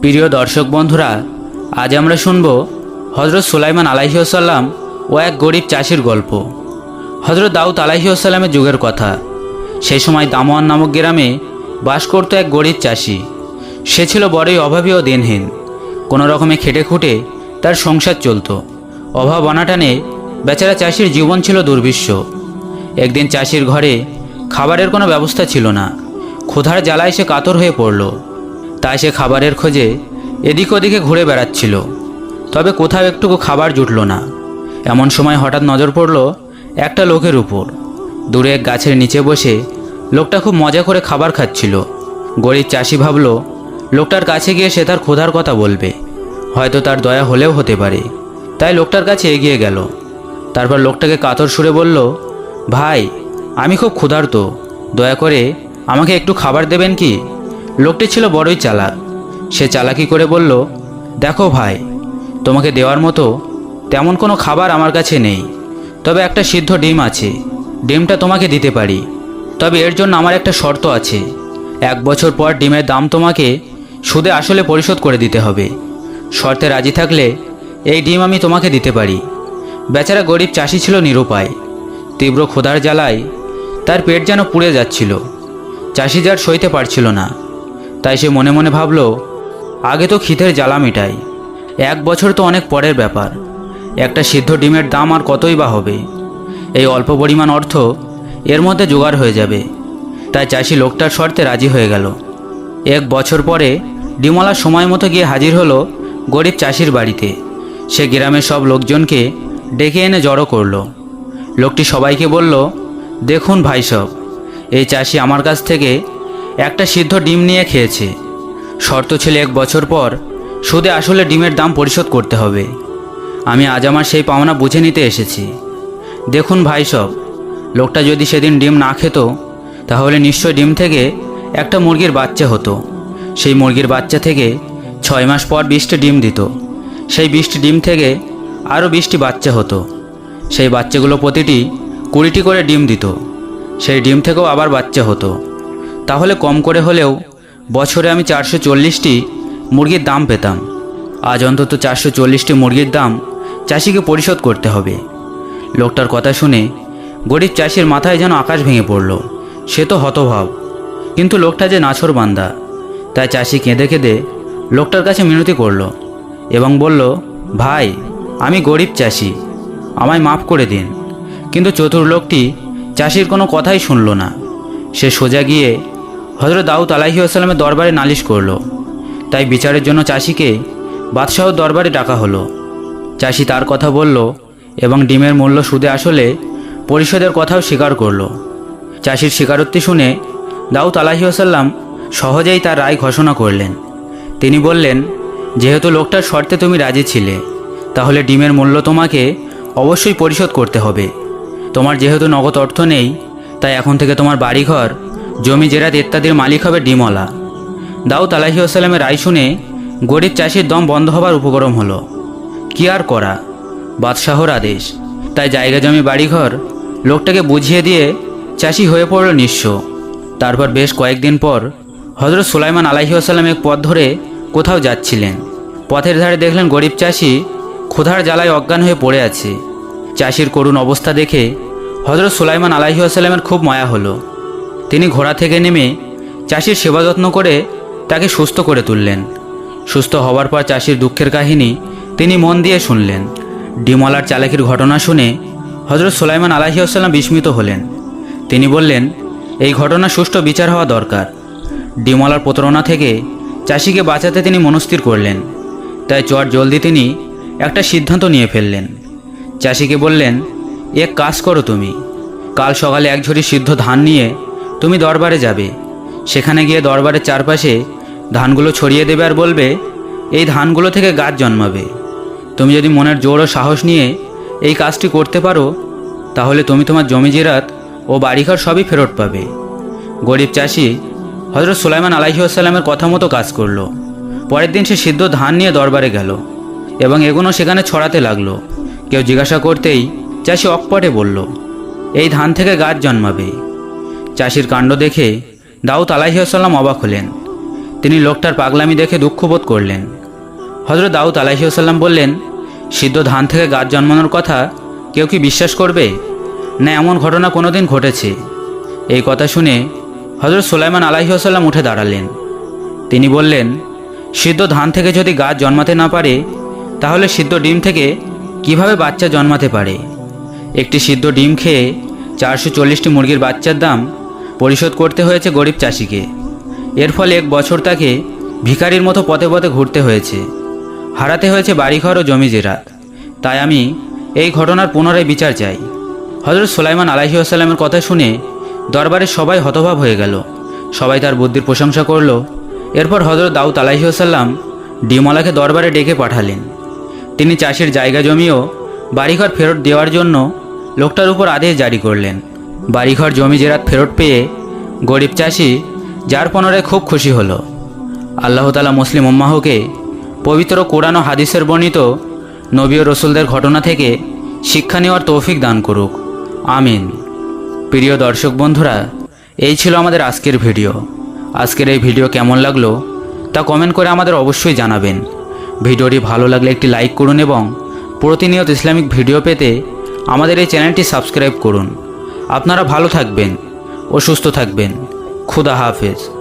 প্রিয় দর্শক বন্ধুরা, আজ আমরা শুনব হজরত সুলাইমান আলাইসাল্লাম ও এক গরিব চাষির গল্প। হজরত দাউদ আলাইসাল্লামের যুগের কথা। সেই সময় দামোয়ান নামক গ্রামে বাস করত এক গরিব চাষি। সে ছিল বড়ই অভাবী ও দিনহীন। কোনো রকমে খেটে খুঁটে তার সংসার চলতো। অভাব অনাটানে বেচারা চাষির জীবন ছিল দুর্বিশ্ব একদিন চাষির ঘরে খাবারের কোনো ব্যবস্থা ছিল না। ক্ষুধার জ্বালায় সে কাতর হয়ে পড়ল। তাই সে খাবারের খোঁজে এদিক ওদিকে ঘুরে বেড়াচ্ছিল। তবে কোথাও একটুকু খাবার জুটল না। এমন সময় হঠাৎ নজর পড়ল একটা লোকের উপর। দূরে এক গাছের নিচে বসে লোকটা খুব মজা করে খাবার খাচ্ছিল। গরিব চাষি ভাবল, লোকটার কাছে গিয়ে সে তার ক্ষুধার কথা বলবে। হয়তো তার দয়া হলেও হতে পারে। তাই লোকটার কাছে এগিয়ে গেল। তারপর লোকটাকে কাতর সুরে বলল, ভাই, আমি খুব ক্ষুধার্ত। দয়া করে আমাকে একটু খাবার দেবেন কি? লোকটি ছিল বড়ই চালাক। সে চালাকি করে বলল, দেখো ভাই, তোমাকে দেওয়ার মতো তেমন কোনো খাবার আমার কাছে নেই। তবে একটা সিদ্ধ ডিম আছে, ডিমটা তোমাকে দিতে পারি। তবে এর জন্য আমার একটা শর্ত আছে। এক বছর পর ডিমের দাম তোমাকে সুদে আসলে পরিশোধ করে দিতে হবে। শর্তে রাজি থাকলে এই ডিম আমি তোমাকে দিতে পারি। বেচারা গরিব চাষি ছিল নিরুপায়। তীব্র ক্ষুধার জ্বালায় তার পেট যেন পুড়ে যাচ্ছিল। চাষি যার সইতে পারছিল না। তাই সে মনে মনে ভাবল, আগে তো খিদের জ্বালা মেটাই। এক বছর তো অনেক পরের ব্যাপার। একটা সিদ্ধ ডিমের দাম আর কতই বা হবে? এই অল্প পরিমাণ অর্থ এর মধ্যে জোগাড় হয়ে যাবে। তাই চাষি লোকটার শর্তে রাজি হয়ে গেল। এক বছর পরে ডিমলা সময় মতো গিয়ে হাজির হলো গরিব চাষির বাড়িতে। সে গ্রামের সব লোকজনকে ডেকে এনে জড়ো করল। লোকটি সবাইকে বলল, দেখুন ভাই সব, এই চাষি আমার কাছ থেকে একটা সিদ্ধ ডিম নিয়ে খেয়েছে। শর্ত ছিল এক বছর পর সুদে আসলে ডিমের দাম পরিশোধ করতে হবে। আমি আজ আমার সেই পাওনা বুঝে নিতে এসেছি। দেখুন ভাই সব, লোকটা যদি সেদিন ডিম না খেত, তাহলে নিশ্চয় ডিম থেকে একটা মুরগির বাচ্চা হতো। সেই মুরগির বাচ্চা থেকে ছয় মাস পর বিশটি ডিম দিত। সেই বিশটি ডিম থেকে আরও বিশটি বাচ্চা হতো। সেই বাচ্চাগুলো প্রতিটি কুড়িটি করে ডিম দিত। সেই ডিম থেকেও আবার বাচ্চা হতো। তাহলে কম করে হলেও বছরে আমি চারশো চল্লিশটি মুরগির দাম পেতাম। আজ অন্তত চারশো চল্লিশটি মুরগির দাম চাষিকে পরিশোধ করতে হবে। লোকটার কথা শুনে গরিব চাষির মাথায় যেন আকাশ ভেঙে পড়ল। সে তো হতভাব। কিন্তু লোকটা যে নাছর বান্দা। তাই চাষি কেঁদে কেঁদে লোকটার কাছে মিনতি করল এবং বলল, ভাই, আমি গরিব চাষি। আমায় মাফ করে দিন। কিন্তু চতুর লোকটি চাষির কোনো কথাই শুনল না। সে সোজা গিয়ে হজরত দাউদ আলাহি আসসালামের দরবারে নালিশ করল। তাই বিচারের জন্য চাষিকে বাদশাহ দরবারে ডাকা হলো। চাষি তার কথা বলল এবং ডিমের মূল্য সুদে আসলে পরিশোধের কথাও স্বীকার করল। চাষির স্বীকারোক্তি শুনে দাউদ আলাহি আসাল্লাম সহজেই তার রায় ঘোষণা করলেন। তিনি বললেন, যেহেতু লোকটার শর্তে তুমি রাজি ছিলে, তাহলে ডিমের মূল্য তোমাকে অবশ্যই পরিশোধ করতে হবে। তোমার যেহেতু নগদ অর্থ নেই, তাই এখন থেকে তোমার বাড়িঘর জমি জেরাত ইত্যাদির মালিক হবে ডিমলা দাউদ আলাহি আসাল্লামের রায় শুনে গরিব চাষির দম বন্ধ হবার উপক্রম হলো। কি আর করা? বাদশাহর আদেশ। তাই জায়গা জমি, বাড়িঘর লোকটাকে বুঝিয়ে দিয়ে চাষি হয়ে পড়ল নিঃস্ব। তারপর বেশ কয়েকদিন পর হজরত সুলাইমান আলাহি আসাল্লাম এক পথ ধরে কোথাও যাচ্ছিলেন। পথের ধারে দেখলেন গরিব চাষি ক্ষুধার জ্বালায় অজ্ঞান হয়ে পড়ে আছে। চাষির করুণ অবস্থা দেখে হজরত সুলাইমান আলাহি আসাল্লামের খুব মায়া হলো। তিনি ঘোড়া থেকে নেমে চাষির সেবা যত্ন করে তাকে সুস্থ করে তুললেন। সুস্থ হওয়ার পর চাষির দুঃখের কাহিনী তিনি মন দিয়ে শুনলেন। ডিমলার চালাকির ঘটনা শুনে হজরত সুলাইমান আলাহি আসাল্লাম বিস্মিত হলেন। তিনি বললেন, এই ঘটনা সুষ্ঠু বিচার হওয়া দরকার। ডিমলার প্রতারণা থেকে চাষিকে বাঁচাতে তিনি মনস্থির করলেন। তাই চট জলদি তিনি একটা সিদ্ধান্ত নিয়ে ফেললেন। চাষিকে বললেন, এক কাজ করো তুমি। কাল সকালে এক ঝুড়ি সিদ্ধ ধান নিয়ে তুমি দরবারে যাবে। সেখানে গিয়ে দরবারের চারপাশে ধানগুলো ছড়িয়ে দেবে আর বলবে, এই ধানগুলো থেকে গাছ জন্মাবে। তুমি যদি মনের জোর ও সাহস নিয়ে এই কাজটি করতে পারো, তাহলে তুমি তোমার জমি জিরাত ও বাড়িঘর সবই ফেরত পাবে। গরিব চাষি হজরত সুলাইমান আলাইসাল্লামের কথা মতো কাজ করল। পরের দিন সে সিদ্ধ ধান নিয়ে দরবারে গেল এবং এগুলো সেখানে ছড়াতে লাগল। কেউ জিজ্ঞাসা করতেই চাষি অকপটে বলল, এই ধান থেকে গাছ জন্মাবে। চাষির কাণ্ড দেখে দাউদ আলাহিসাল্লাম অবাক হলেন। তিনি লোকটার পাগলামি দেখে দুঃখবোধ করলেন। হজরত দাউদ আলাহিউসাল্লাম বললেন, সিদ্ধ ধান থেকে গাছ জন্মানোর কথা কেউ কি বিশ্বাস করবে? না, এমন ঘটনা কোনোদিন ঘটেছে। এই কথা শুনে হজরত সুলাইমান আলাহিউসাল্লাম উঠে দাঁড়ালেন। তিনি বললেন, সিদ্ধ ধান থেকে যদি গাছ জন্মাতে না পারে, তাহলে সিদ্ধ ডিম থেকে কীভাবে বাচ্চা জন্মাতে পারে? একটি সিদ্ধ ডিম খেয়ে চারশো চল্লিশটি মুরগির বাচ্চার দাম পরিশোধ করতে হয়েছে গরিব চাষিকে। এর ফলে এক বছর তাকে ভিখারির মতো পথে পথে ঘুরতে হয়েছে। হারাতে হয়েছে বাড়িঘর ও জমি জেরাত তাই আমি এই ঘটনার পুনরায় বিচার চাই। হজরত সোলাইমান আলাহি আসাল্লামের কথা শুনে দরবারে সবাই হতভাব হয়ে গেল। সবাই তার বুদ্ধির প্রশংসা করল। এরপর হজরত দাউদ আলাহি আসাল্লাম ডিমলাকে দরবারে ডেকে পাঠালেন। তিনি চাষির জায়গা জমিও বাড়িঘর ফেরত দেওয়ার জন্য লোকটার উপর আদেশ জারি করলেন। বাড়িঘর জমি জেরাত ফেরত পেয়ে গরিব চাষি যার পুনরায় খুব খুশি হলো। আল্লাহ তালা মুসলিম উম্মাহকে পবিত্র কোরআন ও হাদিসের বর্ণিত নবী ও রসুলদের ঘটনা থেকে শিক্ষা নেওয়ার তৌফিক দান করুক। আমিন। প্রিয় দর্শক বন্ধুরা, এই ছিল আমাদের আজকের ভিডিও। আজকের এই ভিডিও কেমন লাগল তা কমেন্ট করে আমাদের অবশ্যই জানাবেন। ভিডিওটি ভালো লাগলে একটি লাইক করুন এবং প্রতিনিয়ত ইসলামিক ভিডিও পেতে আমাদের এই চ্যানেলটি সাবস্ক্রাইব করুন। আপনারা ভালো থাকবেন ও সুস্থ থাকবেন। খুদা হাফেজ।